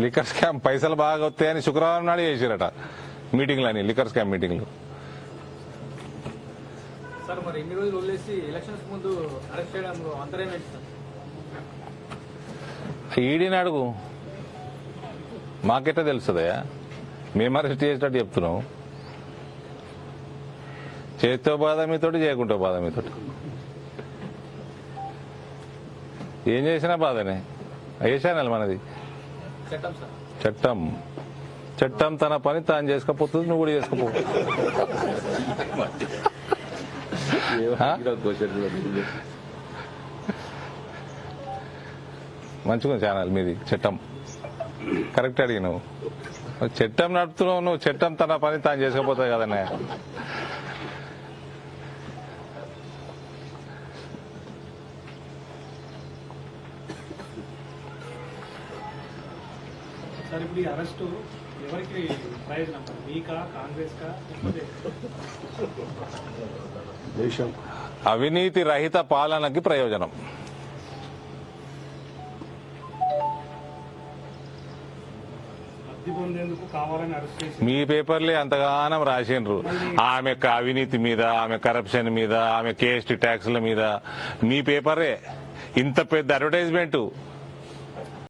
Liquor scam పైసలు బాగా వస్తాయని శుక్రవారం నాడు చేసిరట. మీటింగ్లు. అని లిక్కర్ స్కామ్ మీటింగ్లు ఈడీని అడుగు మాకెట్ట తెలుస్తుందయ్యా? మేము అరెస్ట్ చేసేటట్టు చెప్తున్నాం. చేతితో బాధ మీతోటి చేయకుంటే బాధ మీతోటి ఏం చేసినా బాధనే. వేసానాలి మనది? చట్టం చట్టం. తన పని తాను చేసుకోపోతుంది నువ్వు కూడా చేసుకోపో? మంచిగా ఛానల్ మీది చట్టం. కరెక్ట్ అడిగినావు. నువ్వు చట్టం నడుపుతున్నావు నువ్వు చట్టం తన పని తాను చేసుకోపోతుంది కదన్నయ్య. సార్ ఇప్పుడు ఈ అరెస్టు ఎవరికి ప్రయోజనం? మీకా కాంగ్రెస్ కా లేకపోతే దేశం. అవినీతి రహిత పాలనకి ప్రయోజనం. లబ్ధి పొందేందుకు కావాలని అరెస్ట్ చేసి మీ పేపర్లే అంతగానం రాసిండ్రు. ఆమె అవినీతి మీద ఆమె కరప్షన్ మీద ఆమె కేఎస్టీ ట్యాక్స్ల మీద. మీ పేపరే. ఇంత పెద్ద అడ్వర్టైజ్మెంట్